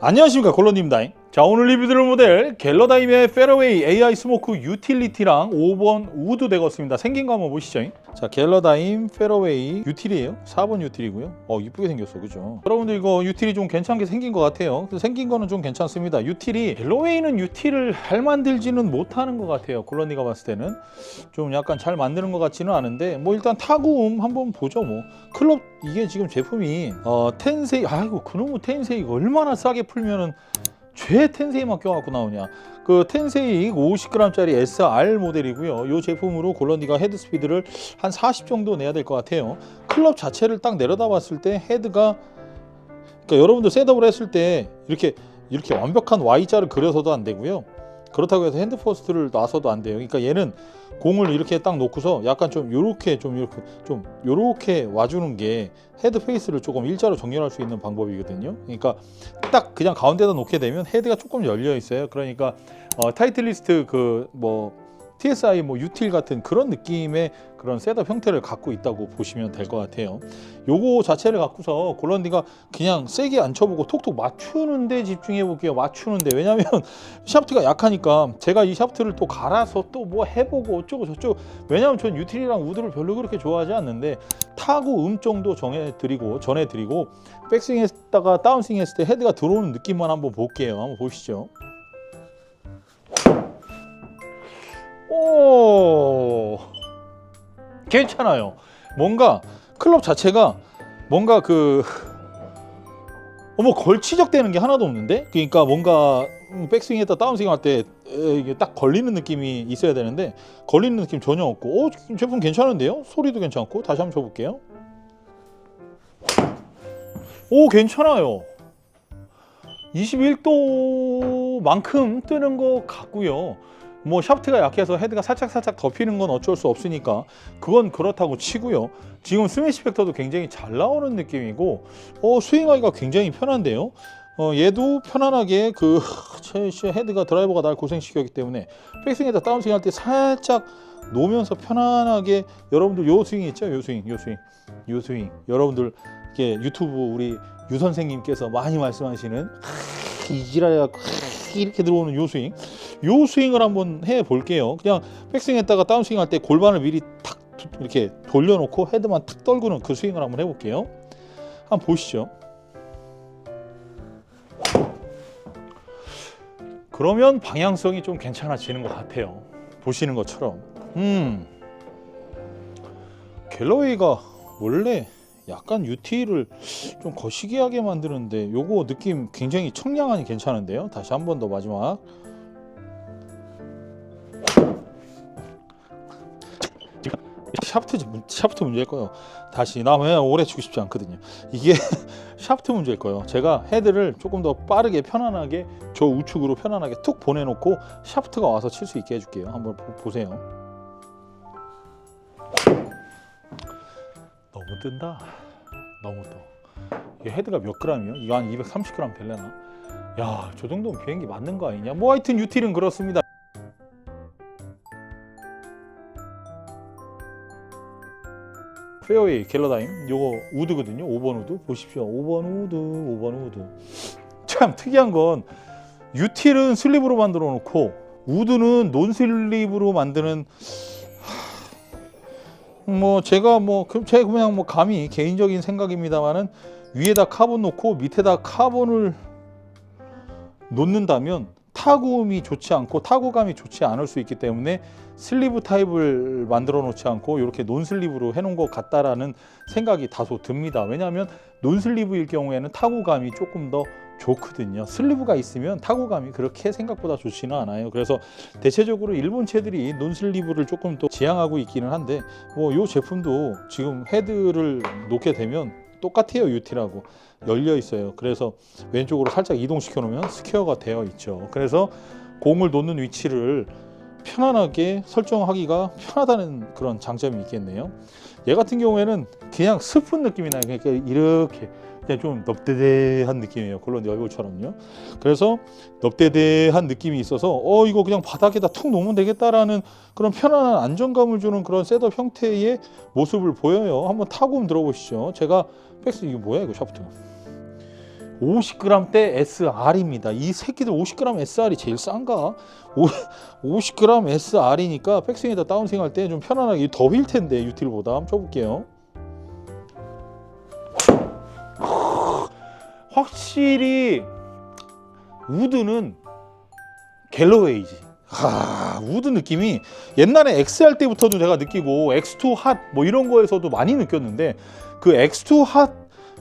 안녕하십니까 골로님입니다 자 오늘 리뷰 드릴 모델 갤러다임의 페어웨이 AI 스모크 유틸리티랑 5번 우드 되겠습니다. 생긴 거 한번 보시죠. 자 갤러다임 페어웨이 유틸이에요. 4번 유틸이고요. 어 이쁘게 생겼어. 그죠? 여러분들 이거 유틸이 좀 괜찮게 생긴 것 같아요. 생긴 거는 좀 괜찮습니다. 유틸이 갤러웨이는 유틸을 잘 만들지는 못하는 것 같아요. 골로니가 봤을 때는. 좀 약간 잘 만드는 것 같지는 않은데 뭐 일단 타구음 한번 보죠 뭐. 클럽 이게 지금 제품이 어 텐세이 아이고 그놈의 텐세이가 얼마나 싸게 풀면은 죄 텐세이만 껴갖고 나오냐? 그 텐세이 50g짜리 SR 모델이고요. 이 제품으로 골런디가 헤드 스피드를 한 40 정도 내야 될 것 같아요. 클럽 자체를 딱 내려다 봤을 때 헤드가 그러니까 여러분들 셋업을 했을 때 이렇게 이렇게 완벽한 Y자를 그려서도 안 되고요 그렇다고 해서 핸드 포스트를 놔서도 안 돼요 그러니까 얘는 공을 이렇게 딱 놓고서 약간 좀 요렇게 좀 이렇게 좀 요렇게 와주는 게 헤드 페이스를 조금 일자로 정렬할 수 있는 방법이거든요. 그러니까 딱 그냥 가운데다 놓게 되면 헤드가 조금 열려 있어요. 그러니까 어, 타이틀리스트 그뭐 TSI 뭐 유틸 같은 그런 느낌의 그런 셋업 형태를 갖고 있다고 보시면 될 것 같아요. 요거 자체를 갖고서 골런디가 그냥 세게 안 쳐보고 톡톡 맞추는데 집중해 볼게요. 맞추는데 왜냐면 샤프트가 약하니까 제가 이 샤프트를 또 갈아서 또 뭐 해보고 어쩌고 저쩌고 왜냐면 전 유틸이랑 우드를 별로 그렇게 좋아하지 않는데 타고 음 정도 정해드리고 전해드리고 백스윙 했다가 다운스윙 했을 때 헤드가 들어오는 느낌만 한번 볼게요. 한번 보시죠. 오. 괜찮아요. 뭔가 클럽 자체가 뭔가 그 어머 걸치적 되는 게 하나도 없는데? 그러니까 뭔가 음, 백스윙했다 다운스윙 할 때 이게 딱 걸리는 느낌이 있어야 되는데 걸리는 느낌 전혀 없고. 어 제품 괜찮은데요? 소리도 괜찮고. 다시 한번 쳐볼게요. 오 괜찮아요. 21도만큼 뜨는 것 같고요 뭐 샤프트가 약해서 헤드가 살짝 살짝 덮이는 건 어쩔 수 없으니까 그건 그렇다고 치고요. 지금 스매시 팩터도 굉장히 잘 나오는 느낌이고 어 스윙하기가 굉장히 편한데요. 어 얘도 편안하게 그 체- 헤드가 드라이버가 날 고생시켰기 때문에 백스윙에다 다운스윙 할 때 살짝 놓으면서 편안하게 여러분들 요 스윙 있죠? 요 스윙, 요 스윙, 요 스윙. 여러분들 이게 유튜브 우리 유 선생님께서 많이 말씀하시는 이지랄해갖고 이렇게 들어오는 요 스윙 요 스윙을 한번 해 볼게요. 그냥 백스윙 했다가 다운스윙 할 때 골반을 미리 탁 이렇게 돌려놓고 헤드만 탁 떨구는 그 스윙을 한번 해 볼게요. 한번 보시죠. 그러면 방향성이 좀 괜찮아지는 것 같아요. 보시는 것처럼. 음. 갤러웨이가 원래 약간 UT를 좀 거시기하게 만드는데 요거 느낌 굉장히 청량하니 괜찮은데요? 다시 한 번 더 마지막 샤프트 문- 샤프트 문제일 거예요 다시 나왜 오래 치고 싶지 않거든요 이게 샤프트 문제일 거예요 제가 헤드를 조금 더 빠르게 편안하게 저 우측으로 편안하게 툭 보내놓고 샤프트가 와서 칠 수 있게 해줄게요 한번 보- 보세요 너무 뜬다. 너무 떠. 이게 헤드가 몇 g이요? 이거 한 230g 될려나? 야, 저 정도면 비행기 맞는 거 아니냐? 뭐 하여튼 유틸은 그렇습니다. 페어웨이 갤러다임 요거 우드거든요. 5번 우드 보십시오. 5번 우드, 5번 우드. 참 특이한 건 유틸은 슬립으로 만들어 놓고 우드는 논 슬립으로 만드는 뭐 제가 뭐 그- 제 그냥 뭐 감히 개인적인 생각입니다만은 위에다 카본 놓고 밑에다 카본을 놓는다면 타구음이 좋지 않고 타구감이 좋지 않을 수 있기 때문에 슬리브 타입을 만들어 놓지 않고 이렇게 논슬리브로 해놓은 것 같다라는 생각이 다소 듭니다. 왜냐하면 논슬리브일 경우에는 타구감이 조금 더 좋거든요. 슬리브가 있으면 타구감이 그렇게 생각보다 좋지는 않아요. 그래서 대체적으로 일본 채들이 논슬리브를 조금 더 지향하고 있기는 한데 뭐 이 제품도 지금 헤드를 놓게 되면 똑같아요 유티라고 열려 있어요. 그래서 왼쪽으로 살짝 이동시켜 놓으면 스퀘어가 되어 있죠. 그래서 공을 놓는 위치를 편안하게 설정하기가 편하다는 그런 장점이 있겠네요. 얘 같은 경우에는 그냥 스푼 느낌이 나요. 그러니까 이렇게 그냥 좀 넙대대한 느낌이에요. 콜론디 얼굴처럼요. 그래서 넙대대한 느낌이 있어서 어 이거 그냥 바닥에다 툭 놓으면 되겠다라는 그런 편안한 안정감을 주는 그런 셋업 형태의 모습을 보여요. 한번 타고 들어보시죠. 제가 백스 이거 뭐야 이거 샤프트. 50g대 SR입니다. 이 새끼들 50g SR이 제일 싼가? 50g SR이니까 백스윙에다 다운스윙 할때 좀 편안하게 더빌 텐데 유틸보다 한번 쳐볼게요. 확실히 우드는 갤러웨이지. 하, 우드 느낌이 옛날에 X 할 때부터도 제가 느끼고 X2 핫 뭐 이런 거에서도 많이 느꼈는데 그 X2 핫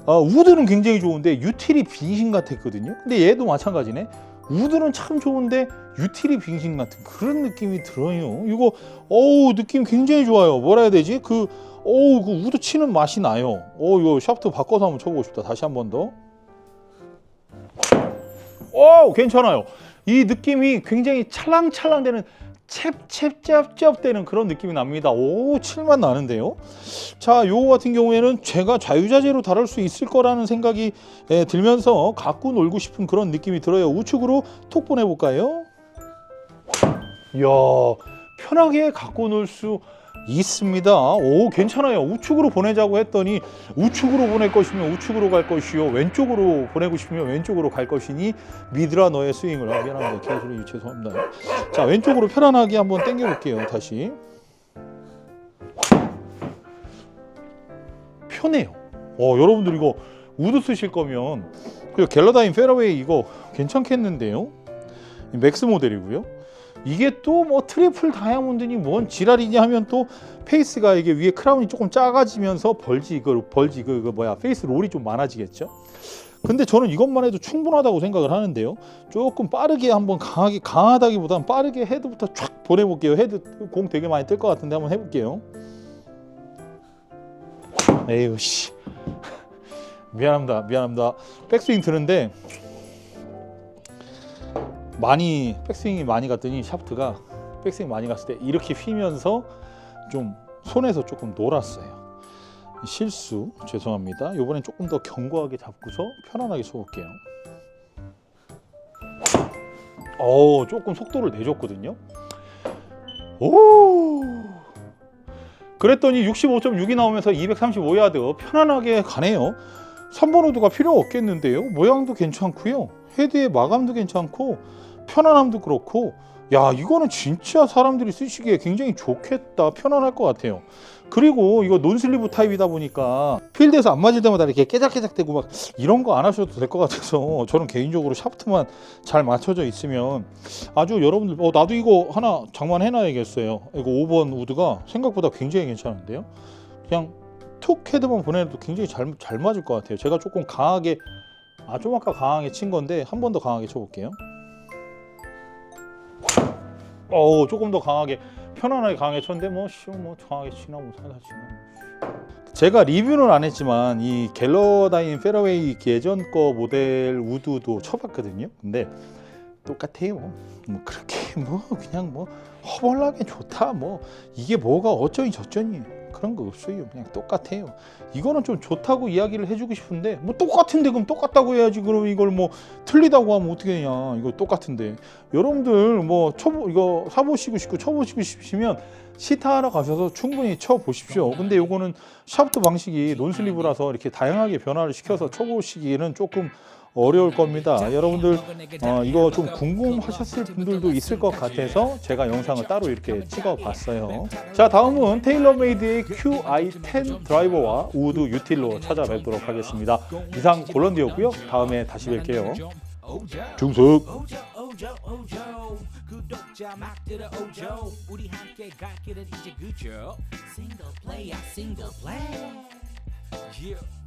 어, 우드는 굉장히 좋은데 유틸이 빙신 같았거든요. 근데 얘도 마찬가지네. 우드는 참 좋은데 유틸이 빙신 같은 그런 느낌이 들어요. 이거 어우 느낌 굉장히 좋아요. 뭐라 해야 되지? 그 어우 그 우드 치는 맛이 나요. 어 이거 샤프트 바꿔서 한번 쳐보고 싶다. 다시 한 번 더. 오 괜찮아요. 이 느낌이 굉장히 찰랑찰랑 되는 챕챕짭짭 되는 그런 느낌이 납니다. 오 칠맛 나는데요. 자, 요거 같은 경우에는 제가 자유자재로 다룰 수 있을 거라는 생각이 예, 들면서 갖고 놀고 싶은 그런 느낌이 들어요. 우측으로 톡 보내볼까요? 이야, 편하게 갖고 놀 수 있습니다. 오, 괜찮아요. 우측으로 보내자고 했더니 우측으로 보낼 것이면 우측으로 갈 것이요. 왼쪽으로 보내고 싶으면 왼쪽으로 갈 것이니 믿으라 너의 스윙을. 아, 미안합니다. 개소리 죄송합니다. 자, 왼쪽으로 편안하게 한번 당겨 볼게요. 다시. 편해요. 어, 여러분들 이거 우드 쓰실 거면 그리고 갤러다인 페어웨이 이거 괜찮겠는데요? 이 맥스 모델이고요. 이게 또 뭐 트리플 다이아몬드니 뭔 지랄이냐 하면 또 페이스가 이게 위에 크라운이 조금 작아지면서 벌지 그 벌지 그, 그 뭐야 페이스 롤이 좀 많아지겠죠. 근데 저는 이것만 해도 충분하다고 생각을 하는데요. 조금 빠르게 한번 강하게 강하다기보다는 빠르게 헤드부터 쫙 보내볼게요. 헤드 공 되게 많이 뜰 것 같은데 한번 해볼게요. 에휴 씨 미안합니다 미안합니다 백스윙 드는데 많이 백스윙이 많이 갔더니 샤프트가 백스윙 많이 갔을 때 이렇게 휘면서 좀 손에서 조금 놀았어요 실수 죄송합니다 이번엔 조금 더 견고하게 잡고서 편안하게 쳐볼게요 어 조금 속도를 내줬거든요 오 그랬더니 65.6이 나오면서 235야드 편안하게 가네요. 3번 호드가 필요 없겠는데요. 모양도 괜찮고요. 헤드의 마감도 괜찮고 편안함도 그렇고 야 이거는 진짜 사람들이 쓰시기에 굉장히 좋겠다 편안할 것 같아요. 그리고 이거 논슬리브 타입이다 보니까 필드에서 안 맞을 때마다 이렇게 깨작깨작 대고 막 이런 거 안 하셔도 될 것 같아서 저는 개인적으로 샤프트만 잘 맞춰져 있으면 아주 여러분들 어 나도 이거 하나 장만해놔야겠어요. 이거 5번 우드가 생각보다 굉장히 괜찮은데요? 그냥 툭 헤드만 보내도 굉장히 잘, 잘 맞을 것 같아요. 제가 조금 강하게 아 좀 아까 강하게 친 건데 한 번 더 강하게 쳐볼게요 어 조금 더 강하게 편안하게 강하게 쳤는데 뭐 쉬워 뭐 강하게 치나 뭐 사다 치나. 제가 리뷰는 안 했지만 이 갤러다인 페어웨이 예전 거 모델 우드도 쳐봤거든요. 근데 똑같아요. 뭐 그렇게 뭐 그냥 뭐 허벌나게 좋다. 뭐 이게 뭐가 어쩌니 저쩌니 그런 거 없어요. 그냥 똑같아요. 이거는 좀 좋다고 이야기를 해주고 싶은데 뭐 똑같은데 그럼 똑같다고 해야지. 그럼 이걸 뭐 틀리다고 하면 어떻게 되냐. 이거 똑같은데. 여러분들 뭐 쳐보 이거 사보시고 싶고 쳐보시고 싶으시면 시타 하러 가셔서 충분히 쳐보십시오 근데 요거는 샤프트 방식이 논슬리브라서 이렇게 다양하게 변화를 시켜서 쳐보시기에는 조금 어려울 겁니다. 여러분들 어, 이거 좀 궁금하셨을 분들도 있을 것 같아서 제가 영상을 따로 이렇게 찍어봤어요. 자 다음은 테일러메이드의 QI10 드라이버와 우드 유틸로 찾아뵙도록 하겠습니다. 이상 골런디였고요. 다음에 다시 뵐게요. 중숙. 오조 오조 구독자 막 들어 오조 우리 함께 갈 길은 이제 그죠 싱글 플레이야 싱글 플레이 yeah.